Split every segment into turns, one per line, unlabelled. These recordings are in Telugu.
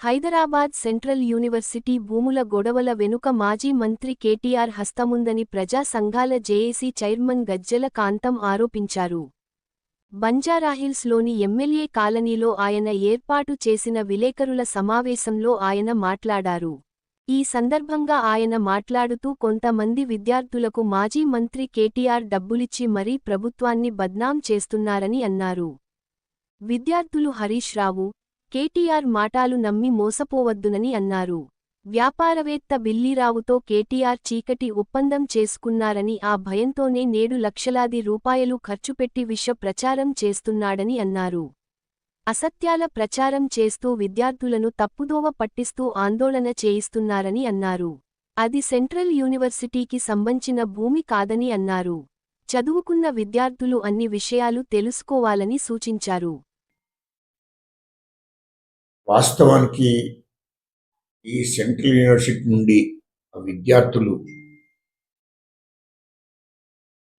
హైదరాబాద్ సెంట్రల్ యూనివర్సిటీ భూముల గొడవల వెనుక మాజీ మంత్రి కేటీఆర్ హస్తముందని ప్రజా సంఘాల జేఏసీ చైర్మన్ గజ్జల కాంతం ఆరోపించారు. బంజారాహిల్స్లోని ఎమ్మెల్యే కాలనీలో ఆయన ఏర్పాటు చేసిన విలేకరుల సమావేశంలో ఆయన మాట్లాడారు. ఈ సందర్భంగా ఆయన మాట్లాడుతూ కొంతమంది విద్యార్థులకు మాజీ మంత్రి కేటీఆర్ డబ్బులిచ్చి మరీ ప్రభుత్వాన్ని బద్నాం చేస్తున్నారని అన్నారు. విద్యార్థులు హరీష్ రావు కేటీఆర్ మాటాలు నమ్మి మోసపోవద్దునని అన్నారు. వ్యాపారవేత్త బిల్లీరావుతో కేటీఆర్ చీకటి ఒప్పందం చేసుకున్నారని ఆ భయంతోనే నేడు లక్షలాది రూపాయలు ఖర్చుపెట్టి విష ప్రచారం చేస్తున్నాడని అన్నారు. అసత్యాల ప్రచారం చేస్తూ విద్యార్థులను తప్పుదోవ పట్టిస్తూ ఆందోళన చేయిస్తున్నారని అన్నారు. అది సెంట్రల్ యూనివర్సిటీకి సంబంధించిన భూమి కాదని అన్నారు. చదువుకున్న విద్యార్థులు అన్ని విషయాలు తెలుసుకోవాలని సూచించారు.
వాస్తవానికి ఈ సెంట్రల్ యూనివర్సిటీ నుండి విద్యార్థులు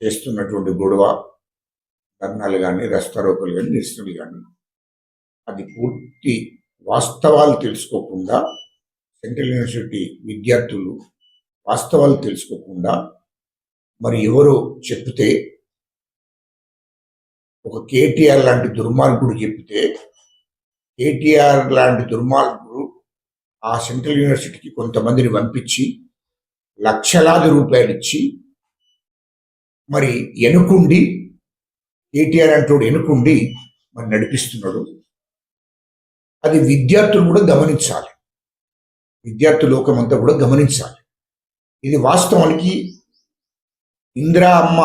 చేస్తున్నటువంటి గొడవ ధర్నాలు కానీ రస్తారోకలు కానీ నిరసనలు కానీ అది పూర్తి వాస్తవాలు తెలుసుకోకుండా సెంట్రల్ యూనివర్సిటీ విద్యార్థులు వాస్తవాలు తెలుసుకోకుండా మరి ఎవరో చెప్తే ఒక కేటీఆర్ లాంటి దుర్మార్గుడు చెప్తే కేటీఆర్ లాంటి దుర్మార్గుడు ఆ సెంట్రల్ యూనివర్సిటీకి కొంతమందిని పంపించి లక్షలాది రూపాయలు ఇచ్చి మరి ఎనుకుండి కేటీఆర్ అంటోడు ఎనుకుండి మరి నడిపిస్తున్నాడు. అది విద్యార్థులు కూడా గమనించాలి. విద్యార్థి లోకం అంతా కూడా గమనించాలి. ఇది వాస్తవానికి ఇందిరా అమ్మ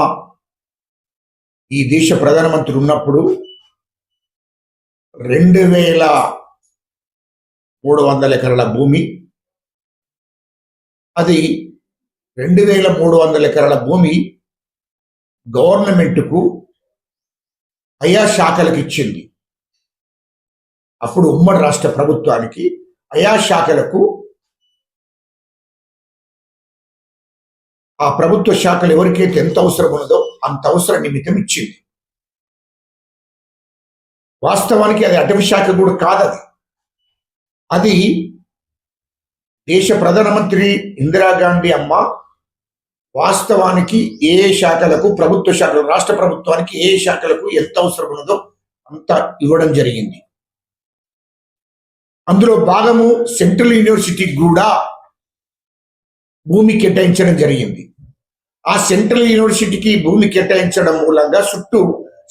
ఈ దేశ ప్రధానమంత్రి ఉన్నప్పుడు రెండు వేల మూడు వందల ఎకరాల భూమి. అది రెండు వేల మూడు వందల ఎకరాల భూమి గవర్నమెంట్కు అయా శాఖలకు ఇచ్చింది. అప్పుడు ఉమ్మడి రాష్ట్ర ప్రభుత్వానికి అయా శాఖలకు ఆ ప్రభుత్వ శాఖలు ఎవరికైతే ఎంత అవసరం ఉన్నదో అంత అవసర నిమిత్తం ఇచ్చింది. వాస్తవానికి అది అటవీ శాఖ కూడా కాదది. అది దేశ ప్రధానమంత్రి ఇందిరాగాంధీ అమ్మ వాస్తవానికి ఏ శాఖలకు ప్రభుత్వ శాఖలకు రాష్ట్ర ప్రభుత్వానికి ఏ శాఖలకు ఎంత అవసరం ఉన్నదో అంత ఇవ్వడం జరిగింది. అందులో భాగము సెంట్రల్ యూనివర్సిటీకి కూడా భూమి కేటాయించడం జరిగింది. ఆ సెంట్రల్ యూనివర్సిటీకి భూమి కేటాయించడం మూలంగా చుట్టూ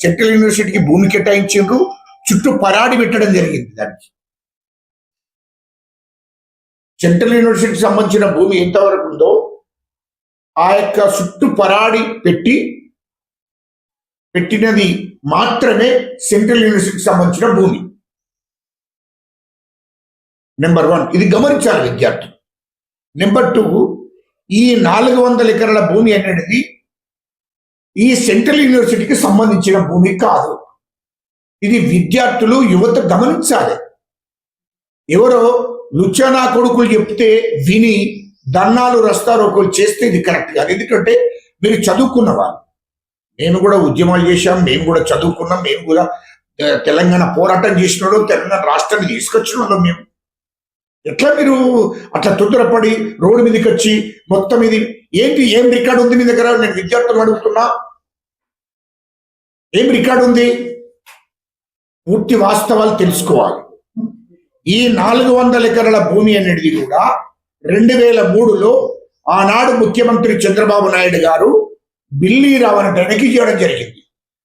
సెంట్రల్ యూనివర్సిటీకి భూమి కేటాయించిండ్రు. చుట్టూ పరాడి పెట్టడం జరిగింది దానికి. సెంట్రల్ యూనివర్సిటీకి సంబంధించిన భూమి ఎంతవరకు ఉందో ఆ యొక్క చుట్టూ పరాడి పెట్టి పెట్టినది మాత్రమే సెంట్రల్ యూనివర్సిటీకి సంబంధించిన భూమి. నెంబర్ వన్ ఇది గమనించాలి విద్యార్థులు. నెంబర్ టూ ఈ నాలుగు వందల ఎకరాల భూమి అనేది ఈ సెంట్రల్ యూనివర్సిటీకి సంబంధించిన భూమి కాదు. ఇది విద్యార్థులు యువత గమనించాలి. ఎవరో లుచానా కొడుకులు చెప్తే విని దన్నాలు రస్తారోకులు చేస్తే ఇది కరెక్ట్ కాదు. ఎందుకంటే మీరు చదువుకున్న వాళ్ళు మేము కూడా ఉద్యమాలు చేశాం మేము కూడా చదువుకున్నాం మేము కూడా తెలంగాణ పోరాటం చేసినాడు తెలంగాణ రాష్ట్రాన్ని తీసుకొచ్చినాడు మేము. ఎట్లా మీరు అట్లా తొందరపడి రోడ్డు మీదకి వచ్చి మొత్తం ఇది ఏంటి ఏం రికార్డు ఉంది మీ దగ్గర? నేను విద్యార్థులను అడుగుతున్నా. ఏం రికార్డు ఉంది? పూర్తి వాస్తవాలు తెలుసుకోవాలి. ఈ నాలుగు వందల ఎకరాల భూమి అనేది కూడా రెండు వేల మూడులో ఆనాడు ముఖ్యమంత్రి చంద్రబాబు నాయుడు గారు బిల్లీరావు అనేటానికి ఇవ్వడం జరిగింది.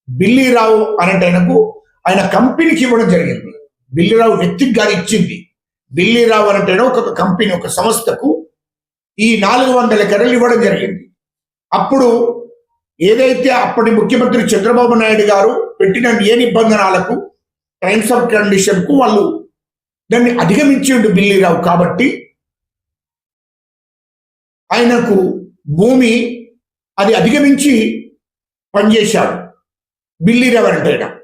బిల్లీరావు అనేటాయనకు ఆయన కంపెనీకి ఇవ్వడం జరిగింది. బిల్లీరావు వ్యక్తికి గారు ఇచ్చింది. బిల్లీరావు అనేటైన ఒక కంపెనీ ఒక సంస్థకు ఈ నాలుగు వందల ఎకరాలు ఇవ్వడం జరిగింది. అప్పుడు ఏదైతే అప్పటి ముఖ్యమంత్రి చంద్రబాబు నాయుడు గారు పెట్టిన ఏ నిబంధనలకు టైమ్స్ ఆఫ్ కండిషన్కు వాళ్ళు దాన్ని అధిగమించిండు బిల్లీరావు కాబట్టి ఆయనకు భూమి అది అధిగమించి పనిచేశాడు. బిల్లీరావు అంటే ఆయన.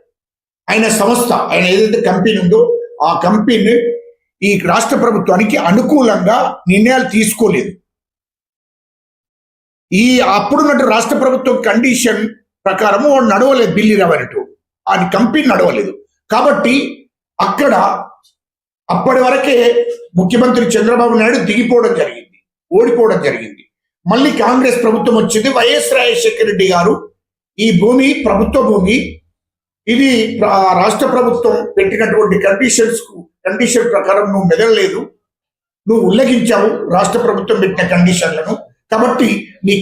ఆయన సంస్థ ఆయన ఏదైతే కంపెనీ ఉందో ఆ కంపెనీ ఈ రాష్ట్ర ప్రభుత్వానికి అనుకూలంగా నిర్ణయాలు తీసుకోలేదు. ఈ అప్పుడున్నట్టు రాష్ట్ర ప్రభుత్వం కండిషన్ ప్రకారం వాడు నడవలేదు బిల్లీరావు అనేటు ఆ కంపెనీ నడవలేదు. కాబట్టి అక్కడ అప్పటి వరకే ముఖ్యమంత్రి చంద్రబాబు నాయుడు దిగిపోవడం జరిగింది ఓడిపోవడం జరిగింది. మళ్ళీ కాంగ్రెస్ ప్రభుత్వం వచ్చింది వైఎస్ రాజశేఖర రెడ్డి గారు ఈ భూమి ప్రభుత్వ భూమి ఇది రాష్ట్ర ప్రభుత్వం పెట్టినటువంటి కండిషన్స్కు కండిషన్ ప్రకారం నువ్వు మెదలలేదు నువ్వు ఉల్లంఘించావు రాష్ట్ర ప్రభుత్వం పెట్టిన కండిషన్లను కాబట్టి నీ